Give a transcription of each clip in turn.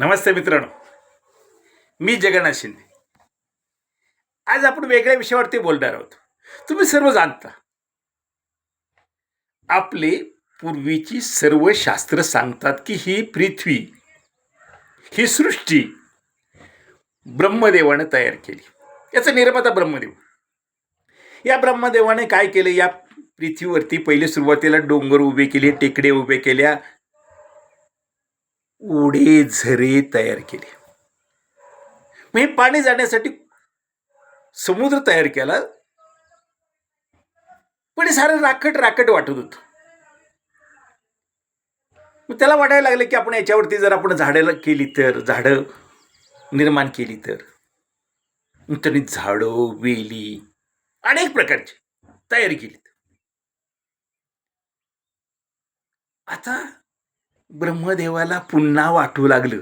नमस्ते मित्रांनो. मी जगन्नाथ शिंदे. आज आपण वेगळ्या विषयावरती बोलणार आहोत. तुम्ही सर्व जाणता. आपले पूर्वीची सर्व शास्त्र सांगतात की ही पृथ्वी ही सृष्टी ब्रह्मदेवानं तयार केली. याचा निर्माता ब्रह्मदेव. या ब्रह्मदेवाने काय केलं? या पृथ्वीवरती पहिले सुरुवातीला डोंगर उभे केले टेकडे उभे केल्या उडी झरे तयार केली. मी पाणी जाण्यासाठी समुद्र तयार केला. पण सारं राखट राखट वाटत होतं. मग त्याला वाटायला लागलं की आपण याच्यावरती जर आपण झाडं केली तर झाडं निर्माण केली तर. मग त्यांनी झाडं वेली अनेक प्रकारची तयारी केली. आता ब्रह्मदेवाला पुन्हा वाटू लागलं.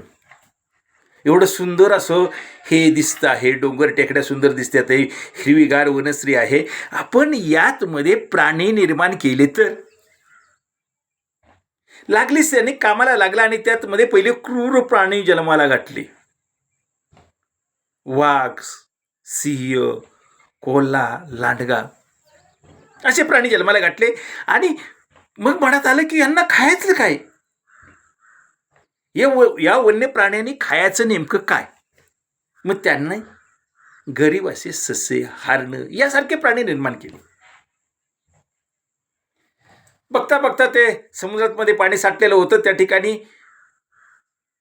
एवढं सुंदर असं हे दिसतं आहे डोंगर टेकड्या सुंदर दिसतात आहे हिरवीगार वनश्री आहे. आपण यातमध्ये प्राणी निर्माण केले तर? लागलीच त्याने कामाला लागला आणि त्यात मध्ये पहिले क्रूर प्राणी जन्माला गाठले. वाघ सिंह कोल्हा लांडगा असे प्राणी जन्माला गाठले. आणि मग म्हणत आलं की यांना खायचं काय? या व या वन्य प्राण्यांनी खायचं नेमकं काय? मग त्यांना गरीब असे ससे हारणं यासारखे प्राणी निर्माण केले. बघता बघता ते समुद्रात मध्ये पाणी साठलेलं होतं. त्या ठिकाणी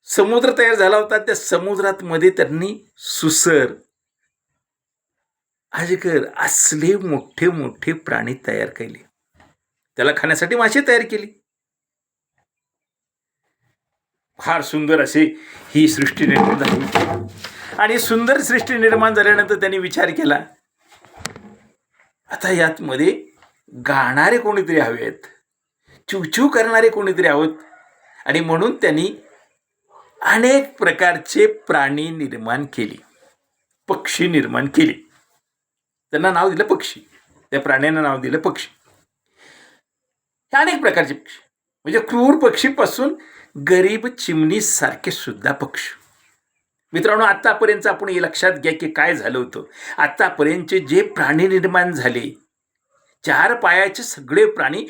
समुद्र तयार झाला होता. त्या समुद्रात मध्ये त्यांनी सुसर अजगर असले मोठे मोठे प्राणी तयार केले. त्याला खाण्यासाठी मासे तयार केली. फार सुंदर असे ही सृष्टी निर्माण झाली. आणि सुंदर सृष्टी निर्माण झाल्यानंतर त्यांनी विचार केला आता यात मध्ये गाणारे कोणीतरी हवे आहेत चिवचिव करणारे कोणीतरी आहोत आणि म्हणून त्यांनी अनेक प्रकारचे प्राणी निर्माण केले पक्षी निर्माण केले. त्यांना नाव दिलं पक्षी. त्या प्राण्यांना नाव दिलं पक्षी. हे अनेक प्रकारचे पक्षी. म्हणजे क्रूर पक्षीपासून गरीब चिमणीसारखे सुद्धा पक्षी. मित्रांनो आत्तापर्यंत आपण हे लक्षात घ्या की काय झालं होतं. आत्तापर्यंतचे जे प्राणी निर्माण झाले चार पायाचे सगळे प्राणी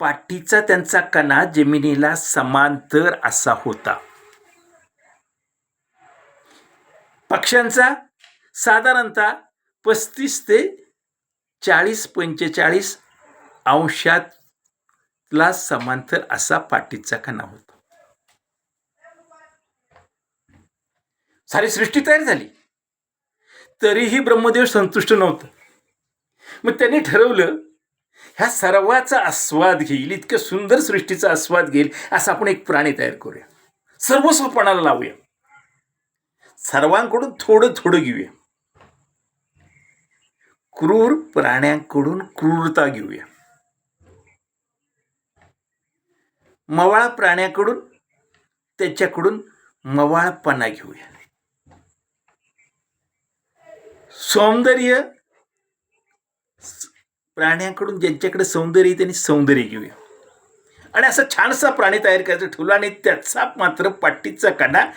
पाठीचा त्यांचा कणा जमिनीला समांतर असा होता. पक्ष्यांचा साधारणतः पस्तीस ते चाळीस पंचेचाळीस अंशात ला समांतर असा पाठीचा कणा होता. सारी सृष्टी तयार झाली. तरीही ब्रह्मदेव संतुष्ट नव्हतं. मग त्यांनी ठरवलं ह्या सर्वाचा आस्वाद घेईल इतक्या सुंदर सृष्टीचा आस्वाद घेईल असा आपण एक प्राणी तयार करूया. सर्वस्वपणाला लावूया. सर्वांकडून थोडं थोडं घेऊया. क्रूर प्राण्यांकडून क्रूरता घेऊया. मवाळ प्राण्याकडून त्याच्याकडून मवाळपणा घेऊया. सौंदर्य प्राण्याकडून प्राण्यांकडून ज्यांच्याकडे सौंदर्य त्यांनी सौंदर्य घेऊया. आणि असा छानसा प्राणी तयार करायचं ठेवला आणि त्याचा मात्र पाठीचा कणा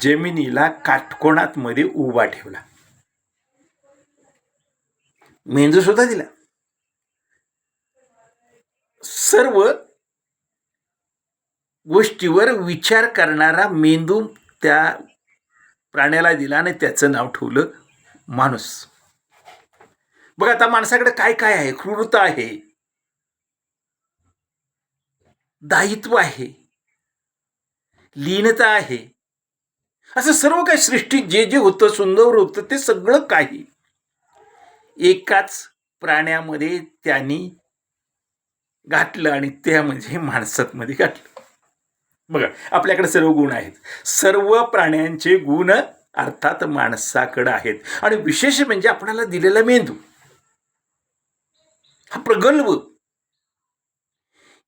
जमिनीला काटकोणात मध्ये उभा ठेवला. मेंदू सुद्धा दिला. सर्व गोष्टीवर विचार करणारा मेंदू त्या प्राण्याला दिला आणि त्याचं नाव ठेवलं माणूस. बघा आता माणसाकडे काय काय आहे? क्रूरता आहे. दायित्व आहे. लीनता आहे. असं सर्व काही सृष्टीत जे जे होतं सुंदर होतं ते सगळं काही एकाच प्राण्यामध्ये त्यांनी घातलं आणि त्या म्हणजे माणसातमध्ये घातलं. बघा आपल्याकडे सर्व गुण आहेत. सर्व प्राण्यांचे गुण अर्थात माणसाकडं आहेत. आणि विशेष म्हणजे आपणाला दिलेला मेंदू. हा प्रगल्भ.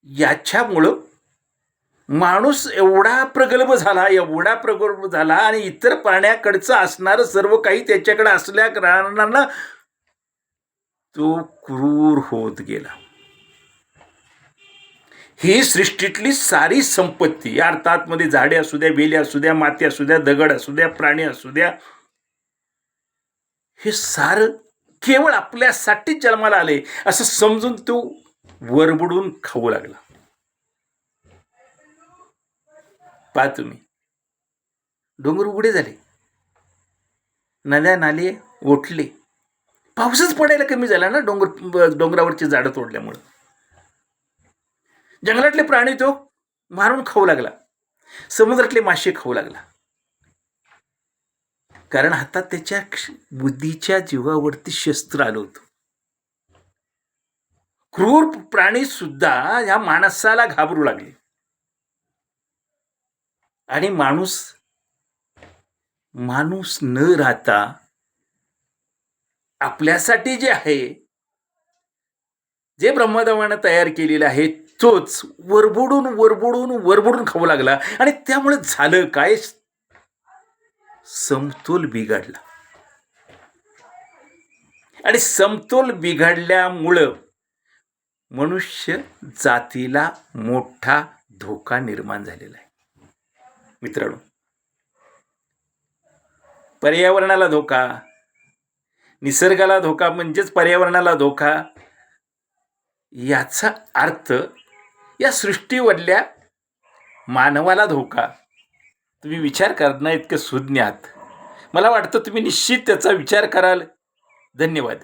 याच्यामुळं माणूस एवढा प्रगल्भ झाला एवढा प्रगल्भ झाला आणि इतर प्राण्याकडचं असणारं सर्व काही त्याच्याकडे असल्या कारणानं तो क्रूर होत गेला. ही सृष्टीतली सारी संपत्ती या अर्थात मध्ये झाडे असू द्या वेली असू द्या माती असू द्या दगड असू द्या प्राणी असू द्या हे सारं केवळ आपल्यासाठीच जन्माला आले असं समजून तो वरबडून खाऊ लागला. पहा तुम्ही. डोंगर उघडे झाले. नद्या नाले ओटले पाऊसच पडायला कमी झाला ना डोंगर डोंगरावरची झाडं तोडल्यामुळं. जंगलातले प्राणी तो मारून खाऊ लागला. समुद्रातले मासे खाऊ लागला. कारण आता त्याच्या बुद्धीच्या जीवावरती शस्त्र आलं होतं. क्रूर प्राणी सुद्धा या माणसाला घाबरू लागले. आणि माणूस माणूस न राहता आपल्यासाठी जे आहे जे ब्रह्मदेवानं तयार केलेलं आहे तोच वरबुडून वरबुडून वरबडून खाऊ लागला. आणि त्यामुळे झालं काय? समतोल बिघडला. आणि समतोल बिघडल्यामुळं मनुष्य जातीला मोठा धोका निर्माण झालेला आहे. मित्रांनो पर्यावरणाला धोका निसर्गाला धोका म्हणजेच पर्यावरणाला धोका याचा अर्थ या सृष्टीवरल्या मानवाला धोका. तुम्ही विचार करणं इतकं सुज्ञात. मला वाटतं तुम्ही निश्चित त्याचा विचार कराल. धन्यवाद.